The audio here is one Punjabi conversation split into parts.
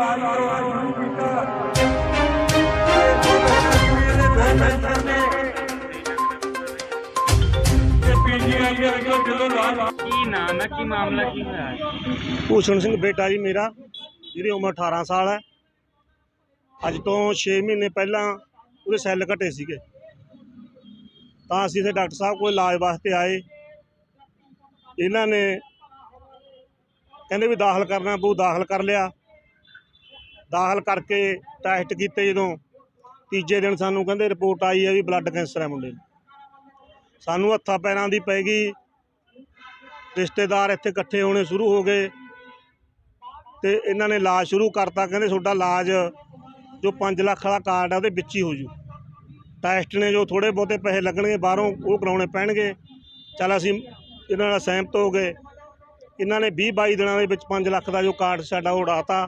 ਇਲਾਜ ਕਰਵਾਉਣਾ ਸ਼ੁਰੂ ਕੀਤਾ ਇਹ ਦੋ ਪੈਨਸ਼ਨ ਨੇ ਤੇ ਪੀਜੀਆਈ ਦੇ ਵਿੱਚੋਂ ਜਦੋਂ ਇਲਾਜ ਕੀ ਨਾਮ ਹੈ? ਕੀ ਮਾਮਲਾ ਕੀ ਹੋਇਆ? ਭੂਸ਼ਣ ਸਿੰਘ ਬੇਟਾ ਜੀ ਮੇਰਾ, ਜਿਹਦੀ ਉਮਰ 18 ਸਾਲ ਹੈ। ਅੱਜ ਤੋਂ 6 ਮਹੀਨੇ ਪਹਿਲਾਂ ਉਹਦੇ ਸੈੱਲ ਘਟੇ ਸੀਗੇ। ਤਾਂ ਅਸੀਂ ਇੱਥੇ ਡਾਕਟਰ ਸਾਹਿਬ ਕੋਲ ਇਲਾਜ ਵਾਸਤੇ ਆਏ। ਇਹਨਾਂ ਨੇ ਕਹਿੰਦੇ ਵੀ ਦਾਖਲ ਕਰਨਾ ਪਊ, ਦਾਖਲ ਕਰ ਲਿਆ। ਦਾਖਲ ਕਰਕੇ ਟੈਸਟ ਕੀਤੇ ਜਦੋਂ, ਤੀਜੇ ਦਿਨ ਸਾਨੂੰ ਕਹਿੰਦੇ ਰਿਪੋਰਟ ਆਈ ਹੈ ਵੀ ਬਲੱਡ ਕੈਂਸਰ ਹੈ ਮੁੰਡੇ ਨੂੰ ਸਾਨੂੰ ਹੱਥਾਂ ਪੈਰਾਂ ਦੀ ਪੈ ਗਈ। ਰਿਸ਼ਤੇਦਾਰ ਇੱਥੇ ਇਕੱਠੇ ਹੋਣੇ ਸ਼ੁਰੂ ਹੋ ਗਏ ਤੇ ਇਹਨਾਂ ਨੇ ਇਲਾਜ ਸ਼ੁਰੂ ਕਰਤਾ। ਕਹਿੰਦੇ ਤੁਹਾਡਾ ਇਲਾਜ ਜੋ 5 ਲੱਖ ਵਾਲਾ ਕਾਰਡ ਆ ਉਹਦੇ ਵਿੱਚ ਹੀ ਹੋ ਜੂ ਟੈਸਟ ਨੇ ਜੋ ਥੋੜੇ ਬਹੁਤੇ ਪੈਸੇ ਲੱਗਣਗੇ ਬਾਹਰੋਂ, ਉਹ ਕਰਾਉਣੇ ਪੈਣਗੇ। ਚੱਲ ਅਸੀਂ ਇਹਨਾਂ ਨਾਲ ਸਹਿਮਤ ਹੋ ਗਏ। ਇਹਨਾਂ ਨੇ 20 22 ਦਿਨਾਂ ਦੇ ਵਿੱਚ 5 ਲੱਖ ਦਾ ਜੋ ਕਾਰਡ ਸਾਡਾ ਉਹ ਉਡਾਤਾ।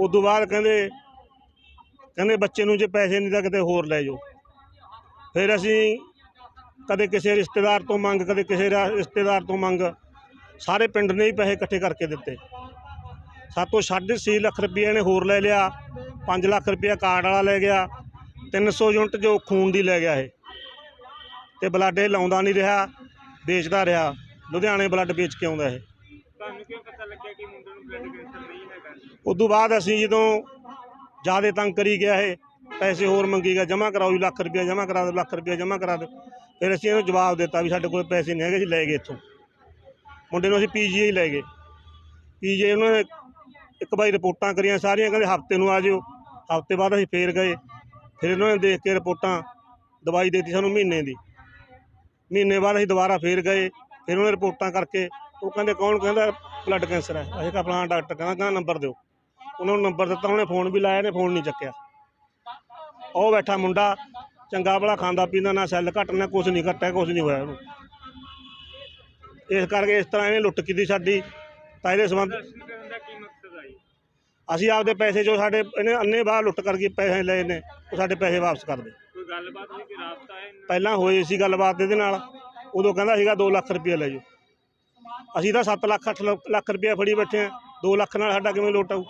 ਉਸ ਤੋਂ ਬਾਅਦ ਕਹਿੰਦੇ ਕਹਿੰਦੇ ਬੱਚੇ ਨੂੰ ਜੇ ਪੈਸੇ ਨਹੀਂ ਤਾਂ ਕਿਤੇ ਹੋਰ ਲੈ ਜਾਓ। ਫਿਰ ਅਸੀਂ ਕਦੇ ਕਿਸੇ ਰਿਸ਼ਤੇਦਾਰ ਤੋਂ ਮੰਗ, ਕਦੇ ਕਿਸੇ ਰਿਸ਼ਤੇਦਾਰ ਤੋਂ ਮੰਗ, ਸਾਰੇ ਪਿੰਡ ਨੇ ਹੀ ਪੈਸੇ ਇਕੱਠੇ ਕਰਕੇ ਦਿੱਤੇ। ਸਾਤੋਂ 6.5 ਲੱਖ ਰੁਪਏ ਨੇ ਹੋਰ ਲੈ ਲਿਆ 5 ਲੱਖ ਰੁਪਏ ਕਾਰਡ ਵਾਲਾ ਲੈ ਗਿਆ 300 ਯੂਨਿਟ ਜੋ ਖੂਨ ਦੀ ਲੈ ਗਿਆ ਇਹ। ਤੇ ਬਲੱਡ ਇਹ ਲਾਉਂਦਾ ਨਹੀਂ ਰਿਹਾ, ਵੇਚਦਾ ਰਿਹਾ। ਲੁਧਿਆਣੇ ਬਲੱਡ ਵੇਚ ਕੇ ਆਉਂਦਾ ਇਹ। ਤੁਹਾਨੂੰ ਕਿਉਂ ਪਤਾ ਲੱਗਿਆ ਕਿ ਮੁੰਡੇ ਨੂੰ ਬਲੱਡ ਕੈਂਸਰ ਨਹੀਂ ਹੈਗਾ ਉਦੋਂ ਬਾਅਦ ਅਸੀਂ ਜਦੋਂ ਜ਼ਿਆਦਾ ਤੰਗ ਕਰੀ ਗਿਆ ਇਹ, ਪੈਸੇ ਹੋਰ ਮੰਗੀ ਗਿਆ, ਜਮ੍ਹਾਂ ਕਰਾਓ ਜੀ, ਲੱਖ ਰੁਪਇਆ ਜਮ੍ਹਾਂ ਕਰਾ ਦਿਓ, ਲੱਖ ਰੁਪਇਆ ਜਮ੍ਹਾਂ ਕਰਾ ਦਿਓ। ਫਿਰ ਅਸੀਂ ਇਹਨੂੰ ਜਵਾਬ ਦਿੱਤਾ ਵੀ ਸਾਡੇ ਕੋਲ ਪੈਸੇ ਨਹੀਂ ਹੈਗੇ, ਅਸੀਂ ਲੈ ਗਏ ਇੱਥੋਂ। ਮੁੰਡੇ ਨੂੰ ਅਸੀਂ ਪੀਜੀਆਈ ਲੈ ਗਏ। ਪੀਜੀਆਈ ਉਹਨਾਂ ਨੇ ਇੱਕ ਵਾਰੀ ਰਿਪੋਰਟਾਂ ਕਰੀਆਂ, ਸਾਰੀਆਂ ਕਹਿੰਦੇ ਹਫ਼ਤੇ ਨੂੰ ਆ ਜਿਓ। ਹਫ਼ਤੇ ਬਾਅਦ ਅਸੀਂ ਫੇਰ ਗਏ। ਫਿਰ ਇਹਨਾਂ ਨੇ ਦੇਖ ਕੇ ਰਿਪੋਰਟਾਂ ਦਵਾਈ ਦੇਤੀ ਸਾਨੂੰ ਮਹੀਨੇ ਦੀ। ਮਹੀਨੇ ਬਾਅਦ ਅਸੀਂ ਦੁਬਾਰਾ ਫੇਰ ਗਏ। ਫਿਰ ਉਹਨੇ ਰਿਪੋਰਟਾਂ ਕਰਕੇ ਉਹ ਕਹਿੰਦੇ ਕੌਣ ਕਹਿੰਦਾ ਬਲੱਡ ਕੈਂਸਰ ਹੈ। ਅਸੀਂ ਕਿਹਾ ਫਲਾਣਾ ਡਾਕਟਰ ਕਹਿੰਦਾ ਕਹਿੰਦਾ ਨੰਬਰ ਦਿਓ। ਉਹਨਾਂ ਨੂੰ ਨੰਬਰ ਦਿੱਤਾ ਉਹਨੇ ਫੋਨ ਵੀ ਲਾਇਆ ਨੇ ਫੋਨ ਨਹੀਂ ਚੱਕਿਆ। ਉਹ ਬੈਠਾ ਮੁੰਡਾ ਚੰਗਾ ਭਲਾ ਖਾਂਦਾ ਪੀਂਦਾ ਨਾ ਸੈੱਲ ਘੱਟ ਨਾ ਕੁਝ ਨਹੀਂ ਘਟਿਆ ਕੁਝ ਨਹੀਂ ਹੋਇਆ ਉਹਨੂੰ। ਇਸ ਕਰਕੇ ਇਸ ਤਰ੍ਹਾਂ ਇਹਨੇ ਲੁੱਟ ਕੀਤੀ ਸਾਡੀ ਤਾਂ ਇਹਦੇ ਸੰਬੰਧ ਅਸੀਂ ਆਪਦੇ ਪੈਸੇ ਜੋ ਸਾਡੇ ਇਹਨੇ ਅੰਨੇ ਬਾਹਰ ਲੁੱਟ ਕਰਕੇ ਪੈਸੇ ਲਏ ਨੇ ਉਹ ਸਾਡੇ ਪੈਸੇ ਵਾਪਸ ਕਰ ਦੇ ਕੋਈ ਗੱਲਬਾਤ ਹੋਈ ਕਿ ਰਾਬਤਾ ਹੈ ਇਹਨਾਂ ਪਹਿਲਾਂ ਹੋਈ ਸੀ ਗੱਲਬਾਤ ਇਹਦੇ ਨਾਲ ਉਦੋਂ ਕਹਿੰਦਾ ਸੀਗਾ 2 ਲੱਖ ਰੁਪਏ ਲੈ ਜਾਓ। ਅਸੀਂ ਤਾਂ 7 ਲੱਖ 8 ਲੱਖ ਰੁਪਏ ਫੜੀ ਬੈਠੇ ਆ 2 ਲੱਖ ਨਾਲ ਸਾਡਾ ਕਿਵੇਂ ਲੋਟ ਆਊ?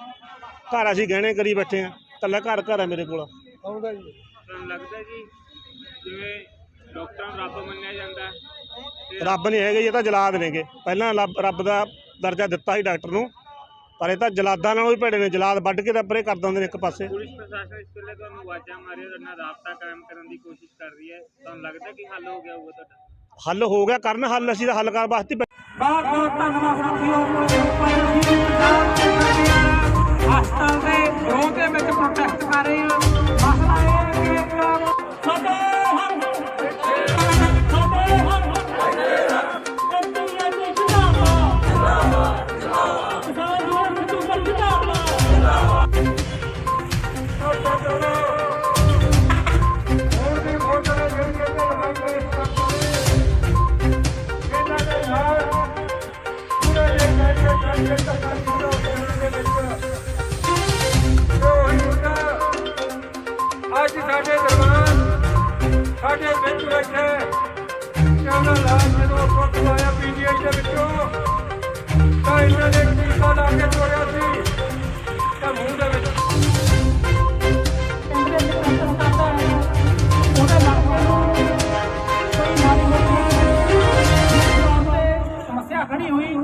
ਘਰ ਅਸੀਂ ਗਹਿਣੇ ਕਰੀ ਬੈਠੇ ਆ ਕੱਲਾ ਘਰ ਘਰ ਹੈ ਮੇਰੇ ਕੋਲ। ਤੁਹਾਨੂੰ ਲੱਗਦਾ ਜੀ ਜਿਵੇਂ ਡਾਕਟਰਾਂ ਨੂੰ ਰੱਬ ਮੰਨਿਆ ਜਾਂਦਾ ਹੈ, ਤੇ ਰੱਬ ਨਹੀਂ ਹੈਗੇ ਇਹ ਤਾਂ ਜਲਾਦ ਨੇਗੇ। ਪਹਿਲਾਂ ਰੱਬ ਰੱਬ ਦਾ ਦਰਜਾ ਦਿੱਤਾ ਸੀ ਡਾਕਟਰ ਨੂੰ ਪਰ ਇਹ ਤਾਂ ਜਲਾਦਾਂ ਨਾਲੋਂ ਵੀ ਭੇੜੇ ਨੇ। ਜਲਾਦ ਵੱਢ ਕੇ ਤਾਂ ਪਰੇ ਕਰ ਦਿੰਦੇ ਨੇ ਇੱਕ ਪਾਸੇ। ਪੁਲਿਸ ਪ੍ਰਸ਼ਾਸਨ ਇਸ ਵੇਲੇ ਤੁਹਾਨੂੰ ਆਵਾਜ਼ਾਂ ਮਾਰੀ ਤੁਹਾਡੇ ਨਾਲ ਰਾਬਤਾ ਕਾਇਮ ਕਰਨ ਦੀ ਕੋਸ਼ਿਸ਼ ਕਰ ਰਹੀ ਹੈ। ਤੁਹਾਨੂੰ ਲੱਗਦਾ ਕਿ ਹੱਲ ਹੋ ਗਿਆ ਹੋਊਗਾ ਤੁਹਾਡਾ? ਹੱਲ ਹੋ ਗਿਆ ਕਰਨ ਹੱਲ ਅਸੀਂ ਤਾਂ ਹੱਲ ਕਰਨ ਵਾਸਤੇ ਬਹੁਤ ਬਹੁਤ ਧੰਨਵਾਦ ਸਾਥੀਓ। ਪਰ ਅਸੀਂ ਪੰਜਾਬ ਦੇ ਹਸਪਤਾਲ ਦੇ ਵਿਰੋਧ ਦੇ ਵਿੱਚ ਪ੍ਰੋਟੈਸਟ ਕਰ ਰਹੇ ਹਾਂ। ਸ਼ਾਨਾ ਲਾਲ ਜਦੋਂ ਆਪਾਂ ਕਮਾਇਆ ਪੀਜੀਆਈ ਦੇ ਵਿੱਚੋਂ ਤਾਂ ਇਹਨਾਂ ਨੇ ਟੀਕਾ ਲਾ ਕੇ ਤੋੜਿਆ ਸੀ ਤਾਂ ਮੂੰਹ ਦੇ ਵਿੱਚ ਸਮੱਸਿਆ ਖੜੀ ਹੋਈ।